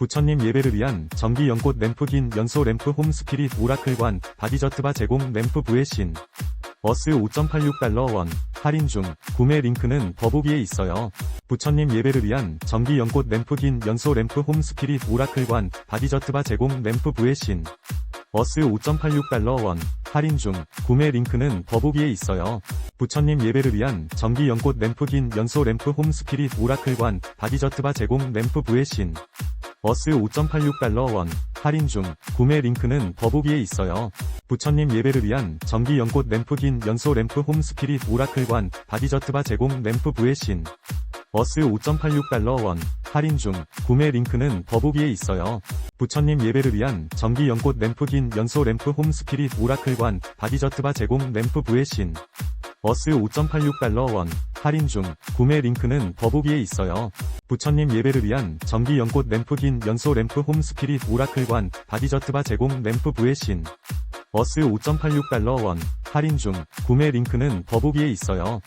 부처님 예배를 위한 전기 연꽃 램프 긴 연소 램프 홈 스피릿 오라클관 바디저트바 제공 램프 부의 신. 어스 5.86달러 원 할인 중. 구매 링크는 더보기에 있어요. 부처님 예배를 위한 전기 연꽃 램프 긴 연소 램프 홈 스피릿 오라클관 바디저트바 제공 램프 부의 신. 어스 5.86달러 원 할인 중. 구매 링크는 더보기에 있어요. 부처님 예배를 위한 전기 연꽃 램프 긴 연소 램프 홈 스피릿 오라클관 바디저트바 제공 램프 부의 신 어스 5.86달러 원 할인 중 구매 링크는 더보기에 있어요. 부처님 예배를 위한 전기 연꽃 램프 긴 연소 램프 홈 스피릿 오라클관 바디저트바 제공 램프 부의 신 어스 5.86달러 원 할인 중 구매 링크는 더보기에 있어요. 부처님 예배를 위한 전기 연꽃 램프 긴 연소 램프 홈 스피릿 오라클관 바디저트바 제공 램프 부의 신 어스 5.86달러 원 할인 중 구매 링크는 더보기에 있어요. 부처님 예배를 위한 전기 연꽃 램프 긴 연소 램프 홈 스피릿 오라클관 바디저트바 제공 램프 부의 신 어스 5.86달러 원 할인 중 구매 링크는 더보기에 있어요.